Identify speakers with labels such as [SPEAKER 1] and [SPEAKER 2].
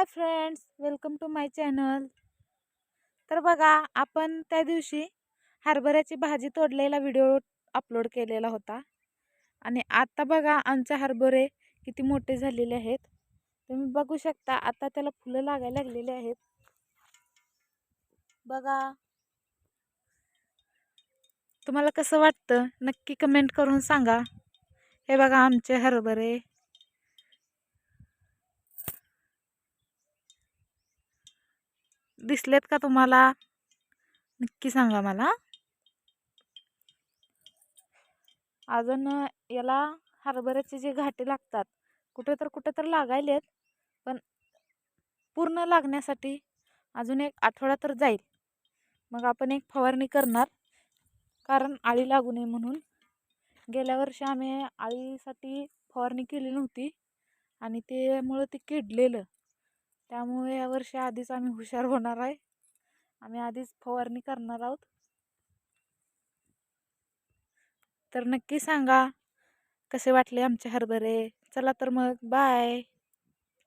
[SPEAKER 1] Hi friends welcome to my channel. तर बघा आपण त्या दिवशी हरभऱ्याची भाजी तोडलेला व्हिडिओ अपलोड केलेला होता. आणि आता बघा आमचे हरभरे किती मोठे झालेले आहेत. तुम्ही बघू शकता आता त्याला फुलं लागायला लागलेली आहेत. बघा. तुम्हाला कसं वाटतं? नक्की कमेंट करून सांगा. हे बघा आमचे हरभरे. दिसलेत का तुम्हाला? नक्की सांगा मला. अजून याला हरभऱ्याचे जे घाटे लागतात कुठे तर कुठे तर लागायलेत पण पूर्ण लागण्यासाठी अजून एक आठवडा तर जाईल. मग आपण एक फवारणी करणार कारण आळी लागू नये म्हणून. गेल्या वर्षी आम्ही आळीसाठी फवारणी केली नव्हती आणि त्यामुळं ते किडलेलं. त्यामुळे यावर्षी आधीच आम्ही हुशार होणार आहे. आम्ही आधीच फवारणी करणार आहोत. तर नक्की सांगा कसे वाटले आमचे हरभरे? चला तर मग बाय